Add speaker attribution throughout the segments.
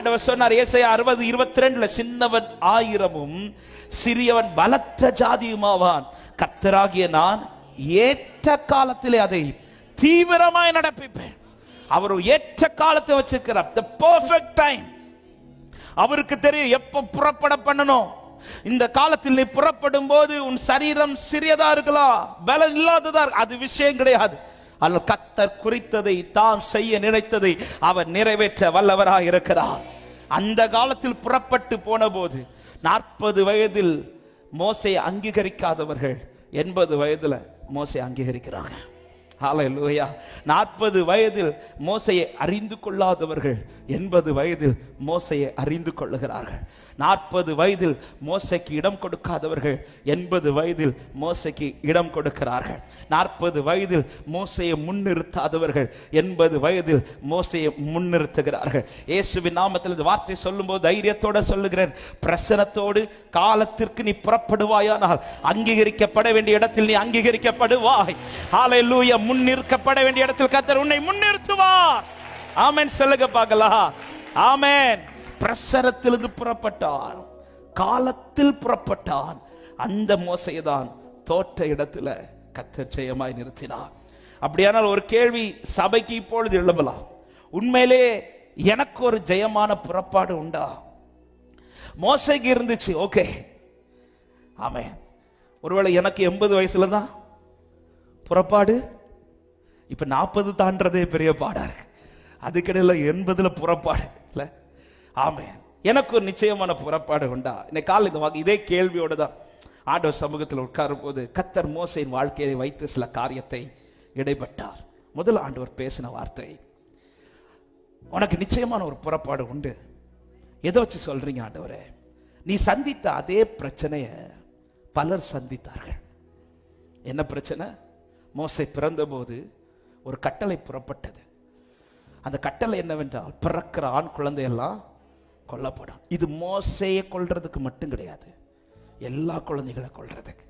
Speaker 1: ஆண்டவர் சொன்னார் ஏசையா அறுபது இருபத்தி ரெண்டுல சின்னவன் ஆயிரமும் சிறியவன் பலத்த ஜாதியுமாவான். கர்த்தராகிய நான் ஏற்ற காலத்திலே அதை தீவிரமாய் நடப்பிப்பேன். அவர் ஏற்ற காலத்தை வச்சிருக்கிறார். த பர்ஃபெக்ட் டைம் அவருக்கு தெரியும் எப்ப புறப்பட பண்ணணும். இந்த காலத்தில் நீ புறப்படும் போது உன் சரீரம் சிறியதா இருக்கலாம் பலன் இல்லாததா இருக்கு. அது விஷயம் கிடையாது. அல்ல கத்தர் குறித்ததை தான் செய்ய நினைத்ததை அவர் நிறைவேற்ற வல்லவராக இருக்கிறார். அந்த காலத்தில் புறப்பட்டு போன போது நாற்பது வயதில் மோசை அங்கீகரிக்காதவர்கள் எண்பது வயதுல மோசை அங்கீகரிக்கிறாங்க ஹalleluya நாற்பது வயதில் மோசையை அறிந்து கொள்ளாதவர்கள் எண்பது வயதில் மோசையை அறிந்து கொள்ளுகிறார்கள். நாற்பது வயதில் மோசைக்கு இடம் கொடுக்காதவர்கள் எண்பது வயதில் மோசைக்கு இடம் கொடுக்கிறார்கள். நாற்பது வயதில் மோசையை முன்னிறுத்தாதவர்கள் எண்பது வயதில் மோசையை முன்னிறுத்துகிறார்கள். இயேசுவின் நாமத்தில் இந்த வார்த்தை சொல்லும்போது தைரியத்தோட சொல்லுகிறேன். பிரசனத்தோடு காலத்திற்கு நீ புறப்படுவாயானால் அங்கீகரிக்கப்பட வேண்டிய இடத்தில் நீ அங்கீகரிக்கப்படுவாய். ஆலை லூய முன்னிற்கப்பட வேண்டிய இடத்தில் கத்தர் உன்னை முன்னிறுத்துவார். ஆமேன் சொல்லுங்க பார்க்கலாம். ஆமேன். பிரசரத்திலிருந்து புறப்பட்டான். காலத்தில் புறப்பட்டான். அந்த மோசையை தான் தோற்ற இடத்துல கத்த ஜெயமாய் நிறுத்தினார். அப்படியானால் ஒரு கேள்வி சபைக்கு இப்பொழுது எழுப்பலாம் உண்மையிலே எனக்கு ஒரு ஜெயமான புறப்பாடு உண்டா? மோசைக்கு இருந்துச்சு ஓகே. ஆமே ஒருவேளை எனக்கு எண்பது வயசுல தான் புறப்பாடு இப்ப நாற்பது தாண்டதே பெரிய பாடா இருக்கு. அதுக்கிடையில் என்பதில் புறப்பாடு. இல்லை? ஆமே எனக்கு ஒரு நிச்சயமான புறப்பாடு உண்டா? இன்னைக்கு காலை இந்த வாக்கு இதே கேள்வியோடு தான் ஆண்டவர் சமூகத்தில் உட்காரும் போது கத்தர் மோசையின் வாழ்க்கையை வைத்து சில காரியத்தை இடைப்பட்டார். முதல் ஆண்டவர் பேசின வார்த்தை. உனக்கு நிச்சயமான ஒரு புறப்பாடு உண்டு. எதை வச்சு சொல்றீங்க ஆண்டவரே? நீ சந்தித்த அதே பிரச்சனையை பலர் சந்தித்தார்கள். என்ன பிரச்சனை? மோசை பிறந்தபோது ஒரு கட்டளை புறப்பட்டது. அந்த கட்டளை என்னவென்றால் பிறக்கிற ஆண் குழந்தையெல்லாம் கொல்லப்படும். இது மோசையை கொள்றதுக்கு மட்டும் கிடையாது. எல்லா குழந்தைகளை கொள்றதுக்கு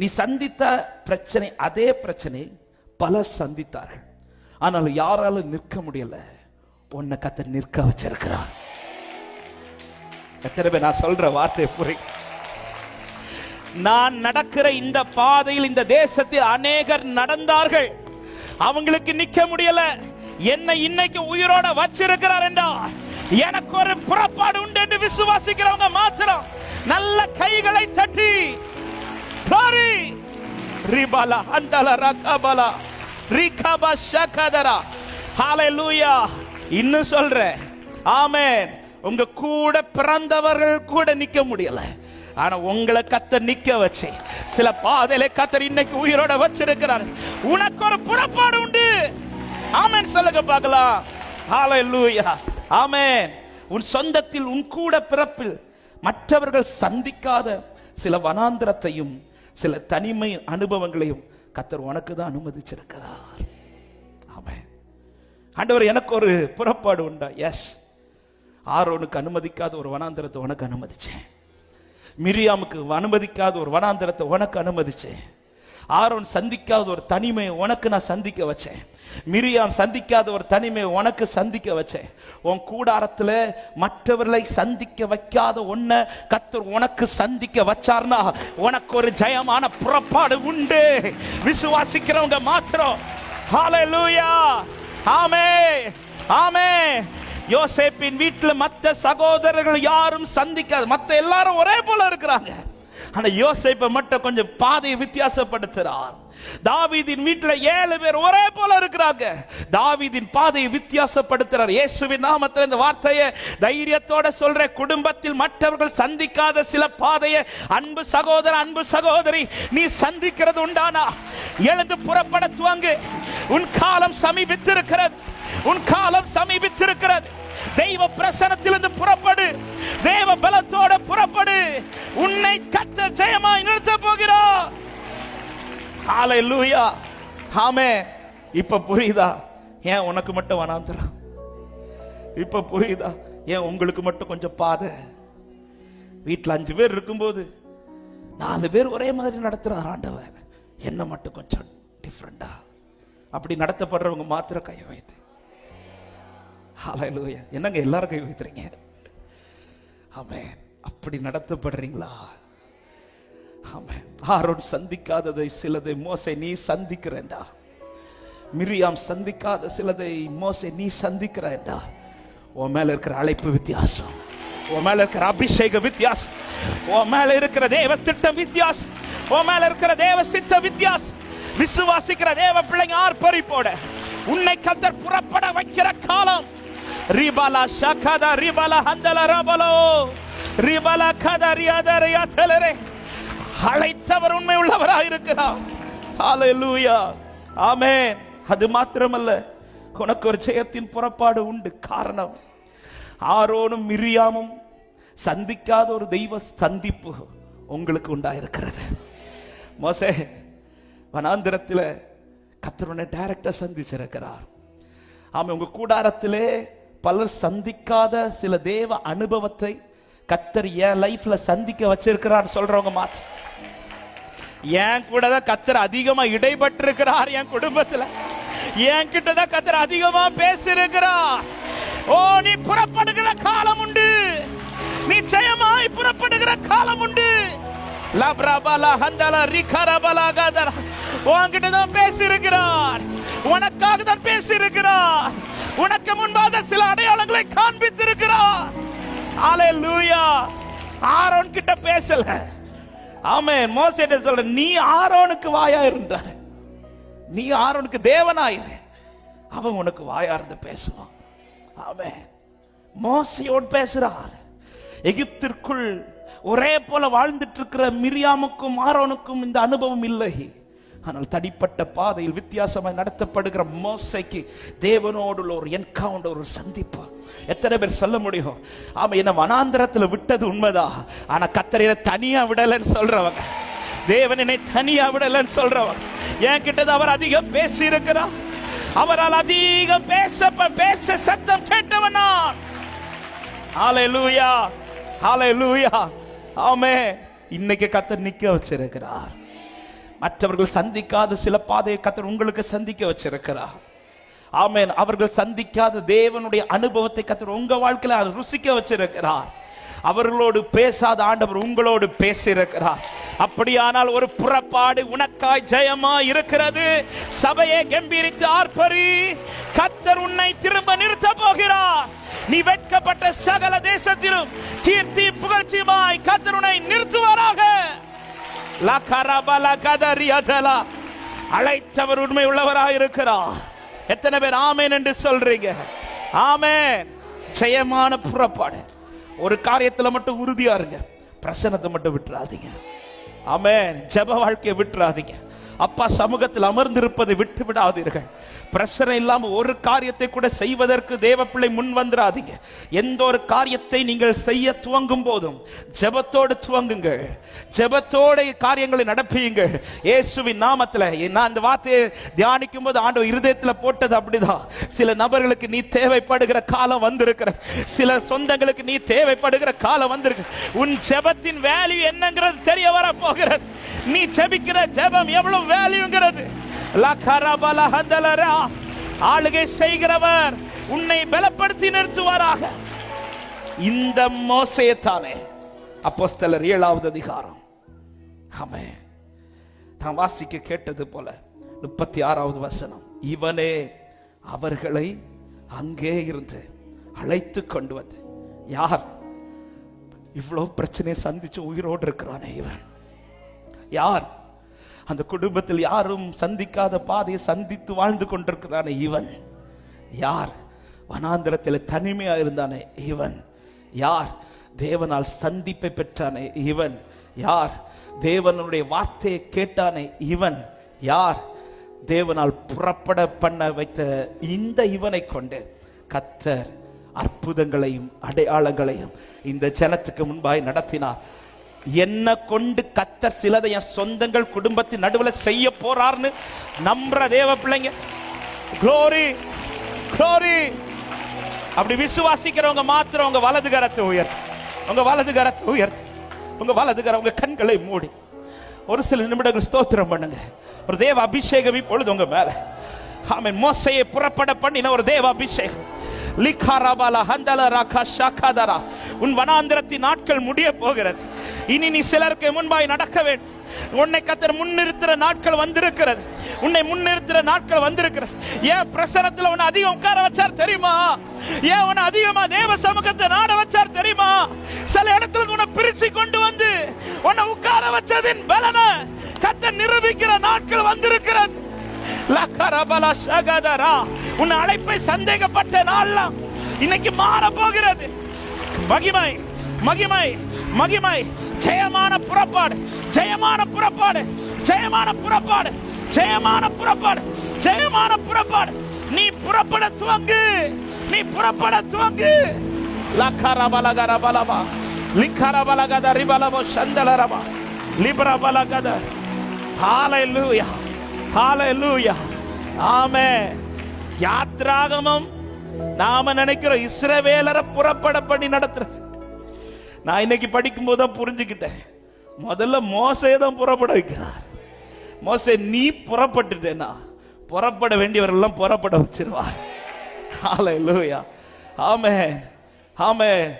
Speaker 1: நீ சந்தித்த பிரச்சனை அதே பிரச்சனை பலர் சந்தித்தார்கள். ஆனால் யாராலும் நிற்க முடியல. உன்னை கத்த நிற்க வச்சிருக்கிறார். எத்தனை பேர் நான் சொல்ற வார்த்தை புரி நான் நடக்கிற இந்த பாதையில் இந்த தேசத்தில் அநேகர் நடந்தார்கள். அவங்களுக்கு நிக்க முடியல. என்னை இன்னைக்கு உயிரோட வச்சிருக்கிறார் என்றால் எனக்கு ஒரு புறப்பாடு உண்டு என்று விசுவாசிக்கிறவங்க மாத்திரம். நல்ல கைகளை தட்டி. Glory! ரிபாலா அந்தல ரகபலா. ரிகபா ஷகதரா. ஹalleluya. இன்னும் சொல்றேன். ஆமென். உங்க கூட பிறந்தவர்கள் கூட நிக்க முடியல. ஆனா உங்களை கத்த நிக்க வச்சு சில பாதையில கத்தர் இன்னைக்கு உயிரோட வச்சிருக்கிறார். உனக்கு ஒரு புறப்பாடு உண்டு ஆமென். சொல்லுங்க பார்க்கலாம். ஹalleluya ஆமென். உன் சொந்தத்தில் உன் கூட பிறப்பில் மற்றவர்கள் சந்திக்காத சில வனாந்திரத்தையும் சில தனிமை அனுபவங்களையும் கத்தர் உனக்கு தான் அனுமதிச்சிருக்கிறார். ஆமென். ஆண்டவர் எனக்கு ஒரு புறப்பாடு உண்டா? எஸ் ஆரோனுக்கு அனுமதிக்காத ஒரு வனாந்திரத்தை உனக்கு அனுமதிச்சேன். மிரியாமுக்கு அனுமதிக்காத ஒரு வனாந்திரத்தை உனக்கு அனுமதிச்சேன். ஆரோன் சந்திக்காத ஒரு தனிமையை உனக்கு நான் சந்திக்க வச்சேன். மிரியாம் சந்திக்காத ஒரு தனிமையை உனக்கு சந்திக்க வச்சேன். உன் கூடாரத்துல மற்றவர்களை சந்திக்க வைக்காத ஒன்ன கத்தர் உனக்கு சந்திக்க வச்சார்னா உனக்கு ஒரு ஜெயமான புறப்பாடு உண்டு. விசுவாசிக்கிறவங்க மாத்திரம். ஹalleluya ஆமே. ஆமே. யோசேப்பின் வீட்டுல மற்ற சகோதரர்கள் யாரும் சந்திக்காது மற்ற எல்லாரும் ஒரே போல இருக்கிறாங்க. அந்த யோசிப்பை மட்டும் கொஞ்சம் பாதையை வித்தியாசப்படுத்துறார். தாவீதின் வீட்டுல ஏழு பேர் ஒரே போல இருக்கிறாங்க. தாவீதின் பாதையை வித்தியாசப்படுத்துறார். இயேசுவின் நாமத்தில் இந்த வார்த்தையை தைரியத்தோட சொல்ற குடும்பத்தில் மற்றவர்கள் சந்திக்காத சில பாதையை அன்பு சகோதர அன்பு சகோதரி நீ சந்திக்கிறது உண்டானா? எழுந்து புறப்பட துவங்கு. உன் காலம் சமீபித்திருக்கிறது. உன் காலம் சமீபித்திருக்கிறது. தெய்வ பிரசனத்திலிருந்து புறப்படு. தேவ பலத்தோட புறப்படு. உன்னை கத்த ஜெயமாய் நிறுத்த போகிறார். ஹalleluya ஆமே. இப்ப புரியுதா? ஏன் உனக்கு மட்டும் வனாந்திரம்? இப்ப புரியுதா? ஏன் உங்களுக்கு மட்டும் கொஞ்சம் பாதை? வீட்டில் அஞ்சு பேர் இருக்கும்போது நாலு பேர் ஒரே மாதிரி நடத்துறார் ஆண்டவர். என்ன மட்டும் கொஞ்சம் டிஃப்ரெண்டா அப்படி நடத்தப்படுறவங்க மாத்திர கையை வைத்து. ஹalleluya என்னங்க எல்லாரும் கை வைக்கிறீங்க ஆமென் அப்படி நடத்தப்படுறீங்களா? ஆமென் ஆரோன் சந்திக்காததை சிலதை மோசை நீ சந்திக்கிறேன்டா. மிரியாம் சந்திக்காத சிலதை மோசை நீ சந்திக்கிறேன்டா. உன் மேல இருக்கிற அழைப்பு வித்தியாசம். உன் மேல இருக்கிற அபிஷேக வித்தியாசம். உன் மேல இருக்கிற தேவ திட்டம் வித்தியாசம். உன் மேல இருக்கிற தேவ சித்த வித்தியாசம். விசுவாசிக்கிற தேவ பிள்ளைங்க ஆர்ப்பரிப்போட. உன்னை கத்தர் புறப்பட வைக்கிற காலம். ரிபலா ஷகத ரிபலா ஹந்தல ரபலோ ரிபலா கத ரியாத ரியாதலரே அழைத்தவர் உண்மை உள்ளவராக இருக்கிறார். ஹalleluya ஆமென் அது மாத்திரமல்ல உனக்கு ஒரு ஜெயத்தின் புறப்பாடு உண்டு. காரணம் ஆரோனும் மிரியாமும் சந்திக்காத ஒரு தெய்வ சந்திப்பு உங்களுக்கு உண்டாயிருக்கிறது. மோசே வனாந்திரத்தில் கத்தருனை டைரக்டா சந்திச்சிருக்கிறார். ஆமாம் உங்க கூடாரத்திலே பலர் சந்திக்காத சில தேவ அனுபவத்தை கத்தர் என் லைஃப்ல சந்திக்க வச்சிருக்கிறான்னு சொல்றவங்க மாத்திரம் என் கூட தான் கத்தர் அதிகமா இடைப்பட்டிருக்கிறார் என் குடும்பத்துல. என் கிட்ட தான் கத்தர் அதிகமா பேசியிருக்கிறார். ஓ நீ புறப்படுகிற காலம் உண்டு. நிச்சயமாய் புறப்படுகிற காலம் உண்டு. லப்ரபல ஹந்தல ரிகரபல கதர. உன்கிட்ட தான் பேசியிருக்கிறார். உனக்காக தான் பேசியிருக்கிறார். உனக்கு முன்பாக சில அடையாளங்களை காண்பித்திருக்கிறார். ஹalleluya ஆரோன் கிட்ட பேசல. ஆமே மோசேட்ட சொல்ற நீ ஆரோனுக்கு வாயா இருந்தார் நீ ஆரோனுக்கு தேவனாயிரு அவன் உனக்கு வாயா இருந்து பேசுவான். ஆமே மோசையோடு பேசுறார். எகிப்திற்குள் ஒரே போல வாழ்ந்துட்டு இருக்கிற மிரியாமுக்கும் ஆரோனுக்கும் இந்த அனுபவம் இல்லை. ஆனால் தனிப்பட்ட பாதையில் வித்தியாசமாக நடத்தப்படுகிற மோசைக்கு தேவனோடு உள்ள ஒரு என்கவுண்டர் ஒரு சந்திப்பு. எத்தனை பேர் சொல்ல முடியும்? ஆமா என்ன வனாந்திரத்துல விட்டது உண்மைதான். ஆனா கத்தரையில தனியா விடலன்னு சொல்றவங்க. தேவனை தனியா விடலன்னு சொல்றவங்க. என் கிட்டது அவர் அதிகம் பேசி இருக்கிறார் அவரால் அதிகம் பேச பேச சத்தம் கேட்டவன் நான். ஹalleluya ஹalleluya ஆமே இன்னைக்கு கத்தர் நிக்க வச்சிருக்கிறார். மற்றவர்கள் சந்திக்காத சில பாதையை கத்தர் உங்களுக்கு சந்திக்க வச்சிருக்கிறார். ஆமேன். அவர்கள் சந்திக்காத தேவனுடைய அனுபவத்தை கத்தர் உங்க வாழ்க்கையில ருசிக்க வச்சிருக்கிறார். அவர்களோடு பேசாத ஆண்டவர் உங்களோடு பேசியிருக்கிறார். அப்படியானால் ஒரு புறப்பாடு உனக்காய் ஜெயமா இருக்கிறது. சபையை கம்பீரித்து ஆர்ப்பரி. கத்தர் உன்னை திரும்ப நிறுத்த போகிறார். நீ வெட்கப்பட்ட சகல தேசத்திலும் கீர்த்தி புகழ்ச்சியுமாய் கத்தருனை நிறுத்துவாராக. அழைத்தவர் உண்மை உள்ளவராக இருக்கிறார் எத்தனை பேர் ஆமேன் என்று சொல்றீங்க? ஆமேன். ஜெயமான புறப்பாடு. ஒரு காரியத்துல மட்டும் உறுதியா இருங்க. பிரசனத்தை மட்டும் விட்டுறாதீங்க. ஆமேன். ஜெப வாழ்க்கையை விட்டுறாதீங்க. அப்பா சமூகத்தில் அமர்ந்திருப்பதை விட்டு விடாதீர்கள். பிரச்சனை இல்லாமல் ஒரு காரியத்தை கூட செய்வதற்கு தேவ பிள்ளை முன் வந்துடாதீங்க எந்த ஒரு காரியத்தை நீங்கள் செய்ய துவங்கும் போதும் ஜெபத்தோடு துவங்குங்கள். ஜெபத்தோட காரியங்களை நடப்பியுங்கள். இயேசுவின் நாமத்தில் நான் இந்த வார்த்தையை தியானிக்கும் போது ஆண்டு இருதயத்துல போட்டது அப்படிதான். சில நபர்களுக்கு நீ தேவைப்படுகிற காலம் வந்திருக்கிற சில சொந்தங்களுக்கு நீ தேவைப்படுகிற காலம் வந்திருக்கு. உன் ஜெபத்தின் வேல்யூ என்னங்கிறது தெரிய வர போகிறது நீ ஜெபிக்கிற ஜெபம் எவ்வளவு வேல்யூங்கிறது. ஆளுகை செய்கிறவர் உன்னை பலப்படுத்தி நிறுத்துவாராக. இந்த மோசையத்தானே. அப்போஸ்தலர் ஏழாவது அதிகாரம். ஆமே நான் வாசிக்க கேட்டது போல முப்பத்தி ஆறாவது வசனம். இவனே அவர்களை அங்கே இருந்து அழைத்து கொண்டு வந்து. யார்? இவ்வளவு பிரச்சனையை சந்திச்சு உயிரோடு இருக்கிறானே இவன். யார்? அந்த குடும்பத்தில் யாரும் சந்திக்காத பாதையை சந்தித்து வாழ்ந்து கொண்டிருக்கிறானே இவன். யார்? வனாந்திரத்தில் தனிமையா இருந்தானே இவன். யார்? தேவனால் சந்திப்பை பெற்றானே இவன். யார்? தேவனுடைய வார்த்தையை கேட்டானே இவன். யார்? தேவனால் புறப்பட பண்ண வைத்த இந்த இவனை கொண்டு கத்தர் அற்புதங்களையும் அடையாளங்களையும் இந்த ஜனத்துக்கு முன்பாய் நடத்தினார். என்ன கொண்டு கத்தர் சிலதை என் சொந்தங்கள் குடும்பத்தின் நடுவில் செய்ய போறார்னு நம்புற தேவ பிள்ளைங்க. குளோரி குளோரி அப்படி விசுவாசிக்கிறவங்க மாத்திரம் உங்க வலது கரத்தை உயர்த்து. உங்க வலது கரத்தை உயர்த்து. உங்க வலது கரம் உங்க கண்களை மூடி. ஒரு சில நிமிடங்கள் ஸ்தோத்திரம் பண்ணுங்க. ஒரு தேவ அபிஷேகம் இப்பொழுது உங்க மேல. ஆமென். மோசையை புறப்பட பண்ணின ஒரு தேவ அபிஷேகம். லிகாராபாலா ஹந்தலரா ரக ஷகதரா உன் வனாந்திரத்தின் நாட்கள் முடிய போகிறது. இனி நீ சிலருக்கு முன்பாய் நடக்க வேண்டும். உன்னை கத்தர் முன்னிறுத்துற நாட்கள் வந்திருக்கிறது. உன்னை முன்னிறுத்துற நாட்கள் வந்திருக்கிறது. ஏன் பிரசனத்துல உன்னை அதிகம் உட்கார வச்சார் தெரியுமா? ஏன் உன்னை அதிகமா தேவ சமூகத்தை நாட வச்சார் தெரியுமா? சில இடத்துல உன்னை பிரிச்சு கொண்டு வந்து உன்னை உட்கார வச்சதின் பலன கத்த நிரூபிக்கிற நாட்கள் வந்திருக்கிறது. உன் அழைப்பை சந்தேகப்பட்ட நாள்லாம் இன்னைக்கு மாற போகிறது மகிமை. மகிமை மகிமை. ஜெயமான புறப்பாடு ஜெயமான புறப்பாடு ஜெயமான புறப்பாடு ஜெயமான புறப்பாடு ஜெயமான புறப்பாடு. நீ புறப்பட துவங்கு நீ புறப்பட துவங்கு. லக்கரபலகரபலபா லிக்கரபலகத ரிபலபோ சந்தலரபா லிபரபலகத ஹalleluya ஹalleluya ஆமே யாத்ராகமம் நாம நினைக்கிறோம் இஸ்ரவேலரை புறப்பட பண்ணி நடத்துறது. நான் இன்னைக்கு படிக்கும் போது தான் புரிஞ்சுக்கிட்டேன். முதல்ல மோசையை தான் புறப்பட வைக்கிறார். மோசே நீ புறப்பட்டுட்டேனா புறப்பட வேண்டியவரெல்லாம் புறப்பட வச்சிருவார். லூயா ஆமை ஆமென்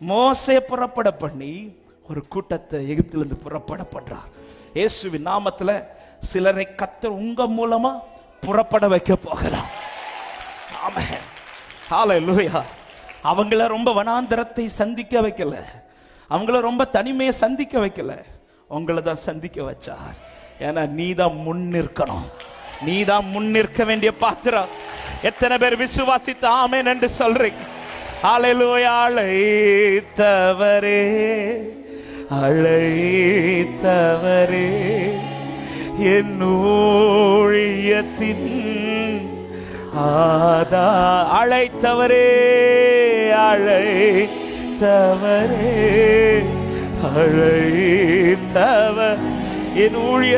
Speaker 1: மோசே புறப்பட பண்ணி ஒரு கூட்டத்தை எகிப்திலிருந்து புறப்பட பண்றார். இயேசுவின் நாமத்துல சிலரை கத்தர் உங்க மூலமா புறப்பட வைக்க போகிறார். ஆமென் லூயா அவங்கள ரொம்ப வனாந்தரத்தை சந்திக்க வைக்கல. அவங்கள ரொம்ப தனிமையை சந்திக்க வைக்கல. உங்களை தான் சந்திக்க வச்சார். ஏன்னா நீ தான் முன் நிற்கணும். நீ தான் முன் நிற்க வேண்டிய பாத்திரம். எத்தனை பேர் விசுவாசித்து ஆமேன் என்று சொல்றீங்க? அழைத்தவரே. அழைத்தவரே. என் ஊழியத்தின் ஆதா அழைத்தவரே. அழைத்தவரே அழைத்தவர் என் ஊழிய